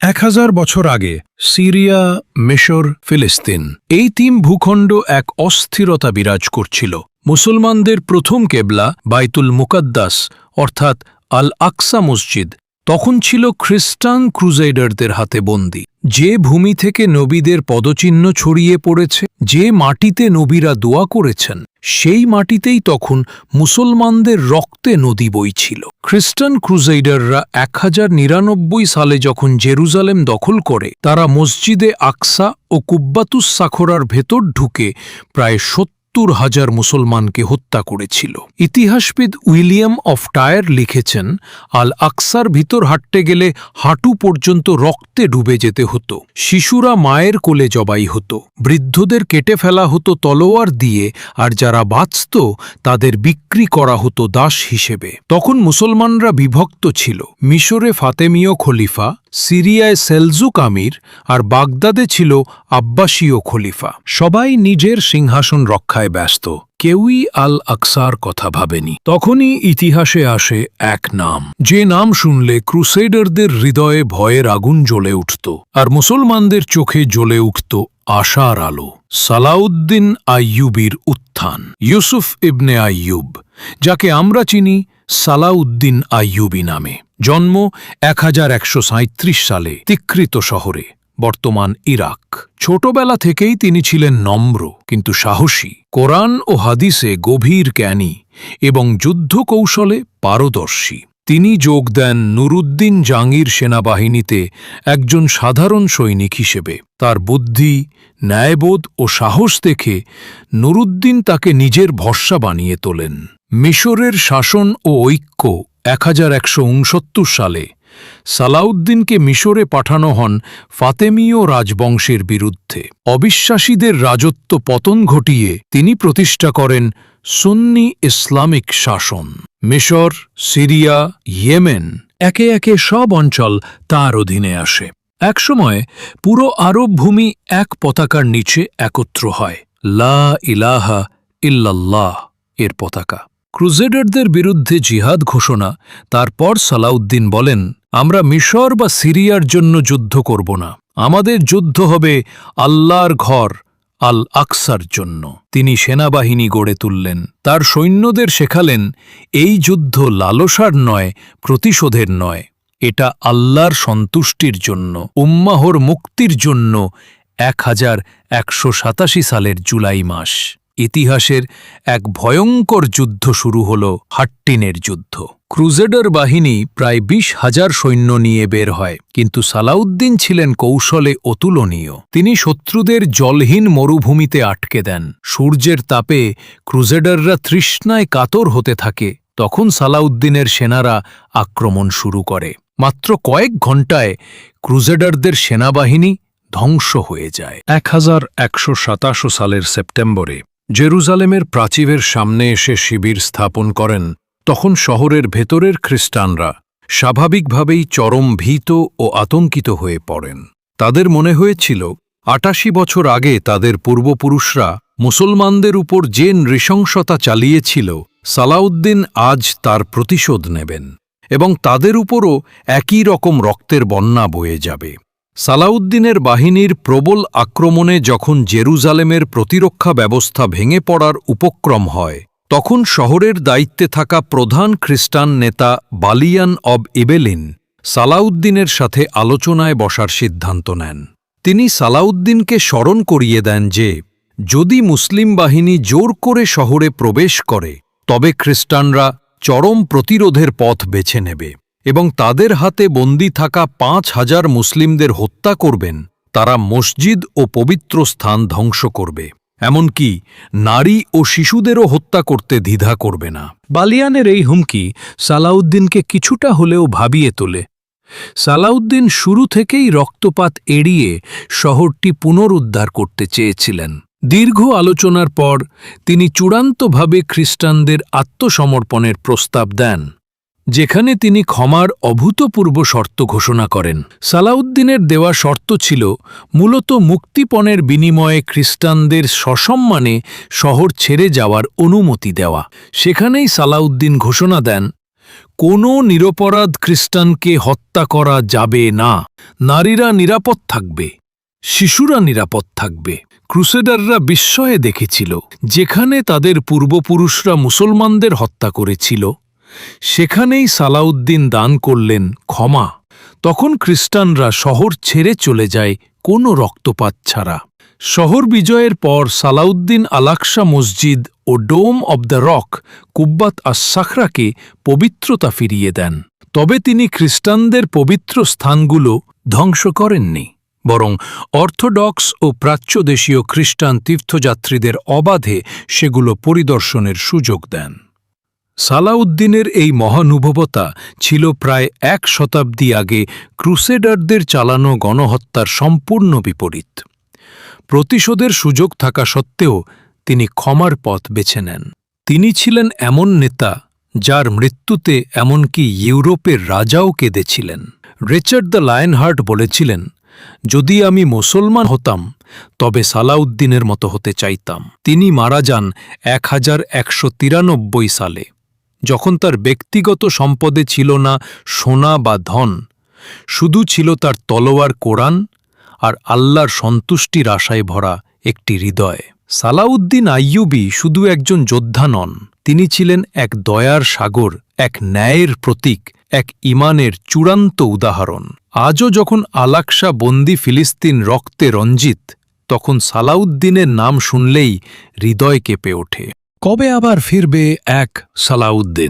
এক হাজার বছর আগে সিরিয়া, মিশর, ফিলিস্তিন এই তিন ভূখণ্ড এক অস্থিরতা বিরাজ করছিল। মুসলমানদের প্রথম কেবলা বাইতুল মুকাদ্দাস, অর্থাৎ আল আকসা মসজিদ তখন ছিল খ্রিস্টান ক্রুজেডারদের হাতে বন্দী। যে ভূমি থেকে নবীদের পদচিহ্ন ছড়িয়ে পড়েছে, যে মাটিতে নবীরা দোয়া করেছেন, সেই মাটিতেই তখন মুসলমানদের রক্তে নদী বইছিল খ্রিস্টান ক্রুজেডাররা এক হাজার নিরানব্বই সালে যখন জেরুজালেম দখল করে, তারা মসজিদে আকসা ও কুব্বাতুস সাখরার ভেতর ঢুকে প্রায় সত্তর হাজার মুসলমানকে হত্যা করেছিল। ইতিহাসবিদ উইলিয়াম অফ টায়ার লিখেছেন, আল আকসার ভিতর হাঁটতে গেলে হাঁটু পর্যন্ত রক্তে ডুবে যেতে হতো, শিশুরা মায়ের কোলে জবাই হতো, বৃদ্ধদের কেটে ফেলা হতো তলোয়ার দিয়ে, আর যারা বাঁচত, তাদের বিক্রি করা হতো দাস হিসেবে। তখন মুসলমানরা বিভক্ত ছিল, মিশরে ফাতেমীয় খলিফা সিরিয়ায় সেলজুক আমির আর বাগদাদে ছিল আব্বাসীয় খলিফা। সবাই নিজের সিংহাসন রক্ষায় ব্যস্ত। কেউই আল আকসার কথা ভাবেনি। তখনই ইতিহাসে আসে এক নাম। যে নাম শুনলে ক্রুসেডারদের হৃদয়ে ভয়ের আগুন জ্বলে উঠত আর মুসলমানদের চোখে জ্বলে উঠত আশার আলো। সালাউদ্দিন আইয়ুবির উত্থান। ইউসুফ ইবনে আইয়ুব, যাকে আমরা চিনি সালাউদ্দিন আইয়ুবি নামে। জন্ম এক সালে তিকৃত শহরে, বর্তমান ইরাক। ছোটবেলা থেকেই তিনি ছিলেন নম্র, কিন্তু সাহসী। কোরআন ও হাদিসে গভীর জ্ঞানী এবং যুদ্ধ কৌশলে পারদর্শী। তিনি যোগ দেন নুরুদ্দিন জাঙ্গির সেনাবাহিনীতে একজন সাধারণ সৈনিক হিসেবে। তার বুদ্ধি, ন্যায়বোধ ও সাহস দেখে নুরুদ্দিন তাকে নিজের ভরসা বানিয়ে তোলেন। মিশরের শাসন ও ঐক্য এক হাজার একশো উনসত্তর সালে সালাউদ্দিনকে মিশরে পাঠানো হন ফাতেমীয় রাজবংশের বিরুদ্ধে। অবিশ্বাসীদের রাজত্ব পতন ঘটিয়ে তিনি প্রতিষ্ঠা করেন সুন্নি ইসলামিক শাসন। মিশর, সিরিয়া, ইয়েমেন একে একে সব অঞ্চল তার অধীনে আসে। একসময় পুরো আরব ভূমি এক পতাকার নিচে একত্র হয়। লা ইলাহা ইল্লাল্লাহ এর পতাকা। ক্রুজেডারদের বিরুদ্ধে জিহাদ ঘোষণা, তারপর সালাউদ্দিন বলেন, আমরা মিশর বা সিরিয়ার জন্য যুদ্ধ করব না। আমাদের যুদ্ধ হবে আল্লাহর ঘর আল আকসার জন্য। তিনি সেনাবাহিনী গড়ে তুললেন। তার সৈন্যদের শেখালেন, এই যুদ্ধ লালসার নয়, প্রতিশোধের নয়। এটা আল্লাহর সন্তুষ্টির জন্য, উম্মাহর মুক্তির জন্য এক হাজার একশো সাতাশি সালের জুলাই মাস। ইতিহাসের এক ভয়ঙ্কর যুদ্ধ শুরু হল হাট্টিনের যুদ্ধ। ক্রুজেডার বাহিনী প্রায় বিশ হাজার সৈন্য নিয়ে বের হয়, কিন্তু সালাউদ্দিন ছিলেন কৌশলে অতুলনীয়। তিনি শত্রুদের জলহীন মরুভূমিতে আটকে দেন। সূর্যের তাপে ক্রুজেডাররা তৃষ্ণায় কাতর হতে থাকে। তখন সালাউদ্দিনের সেনারা আক্রমণ শুরু করে। মাত্র কয়েক ঘণ্টায় ক্রুজেডারদের সেনাবাহিনী ধ্বংস হয়ে যায়। এক সালের সেপ্টেম্বরে জেরুজালেমের প্রাচীরের সামনে এসে শিবির স্থাপন করেন, তখন শহরের ভেতরের খ্রিস্টানরা স্বাভাবিকভাবেই চরম ভীত ও আতঙ্কিত হয়ে পড়েন। তাদের মনে হয়েছিল, আটাশি বছর আগে তাদের পূর্বপুরুষরা মুসলমানদের উপর যে নৃশংসতা চালিয়েছিল, সালাউদ্দিন আজ তার প্রতিশোধ নেবেন এবং তাদের উপরও একই রকম রক্তের বন্যা বয়ে যাবে। সালাউদ্দিনের বাহিনীর প্রবল আক্রমণে যখন জেরুজালেমের প্রতিরক্ষা ব্যবস্থা ভেঙে পড়ার উপক্রম হয়, তখন শহরের দায়িত্বে থাকা প্রধান খ্রিস্টান নেতা বালিয়ান অব ইবেলিন সালাউদ্দিনের সাথে আলোচনায় বসার সিদ্ধান্ত নেন। তিনি সালাউদ্দিনকে স্মরণ করিয়ে দেন যে, যদি মুসলিম বাহিনী জোর করে শহরে প্রবেশ করে, তবে খ্রিস্টানরা চরম প্রতিরোধের পথ বেছে নেবে। এবং তাদের হাতে বন্দী থাকা পাঁচ হাজার মুসলিমদের হত্যা করবেন, তারা মসজিদ ও পবিত্র স্থান ধ্বংস করবে। এমনকি নারী ও শিশুদেরও হত্যা করতে দ্বিধা করবে না। বালিয়ানের এই হুমকি সালাউদ্দিনকে কিছুটা হলেও ভাবিয়ে তোলে। সালাউদ্দিন শুরু থেকেই রক্তপাত এড়িয়ে শহরটি পুনরুদ্ধার করতে চেয়েছিলেন। দীর্ঘ আলোচনার পর তিনি চূড়ান্তভাবে খ্রিস্টানদের আত্মসমর্পণের প্রস্তাব দেন। যেখানে তিনি ক্ষমার অভূতপূর্ব শর্ত ঘোষণা করেন। সালাউদ্দিনের দেওয়া শর্ত ছিল মূলত মুক্তিপণের বিনিময়ে খ্রিস্টানদের সসম্মানে শহর ছেড়ে যাওয়ার অনুমতি দেওয়া। সেখানেই সালাউদ্দিন ঘোষণা দেন, কোনো নিরপরাধ খ্রিস্টানকে হত্যা করা যাবে না। নারীরা নিরাপদ থাকবে, শিশুরা নিরাপদ থাকবে। ক্রুসেডাররা বিস্ময়ে দেখেছিল, যেখানে তাদের পূর্বপুরুষরা মুসলমানদের হত্যা করেছিল সেখানেই সালাউদ্দিন দান করলেন ক্ষমা। তখন খ্রিস্টানরা শহর ছেড়ে চলে যায় কোনো রক্তপাত ছাড়া। শহর বিজয়ের পর সালাউদ্দিন আলাকসা মসজিদ ও ডোম অব দ্য রক কুব্বাত আসাখরাকে পবিত্রতা ফিরিয়ে দেন। তবে তিনি খ্রিস্টানদের পবিত্র স্থানগুলো ধ্বংস করেননি, বরং অর্থোডক্স ও প্রাচ্যদেশীয় খ্রিস্টান তীর্থযাত্রীদের অবাধে সেগুলো পরিদর্শনের সুযোগ দেন। সালাউদ্দিনের এই মহানুভবতা ছিল প্রায় এক শতাব্দী আগে ক্রুসেডারদের চালানো গণহত্যার সম্পূর্ণ বিপরীত। প্রতিশোধের সুযোগ থাকা সত্ত্বেও তিনি ক্ষমার পথ বেছে নেন। তিনি ছিলেন এমন নেতা যার মৃত্যুতে এমনকি ইউরোপের রাজাও কেঁদেছিলেন। রিচার্ড দ্য লায়নহার্ট বলেছিলেন, যদি আমি মুসলমান হতাম, তবে সালাউদ্দিনের মতো হতে চাইতাম। তিনি মারা যান এক হাজার একশো তিরানব্বই সালে। যখন তার ব্যক্তিগত সম্পদে ছিল না সোনা বা ধন, শুধু ছিল তার তলোয়ার কোরআন আর আল্লাহর সন্তুষ্টির আশায় ভরা একটি হৃদয়। সালাউদ্দিন আইয়ুবি শুধু একজন যোদ্ধা নন, তিনি ছিলেন এক দয়ার সাগর, এক ন্যায়ের প্রতীক, এক ইমানের চূড়ান্ত উদাহরণ। আজও যখন আলাকসা বন্দি ফিলিস্তিন রক্তে রঞ্জিত, তখন সালাউদ্দিনের নাম শুনলেই হৃদয় কেঁপে ওঠে। কবে আবার ফিরবে এক সালাউদ্দিন?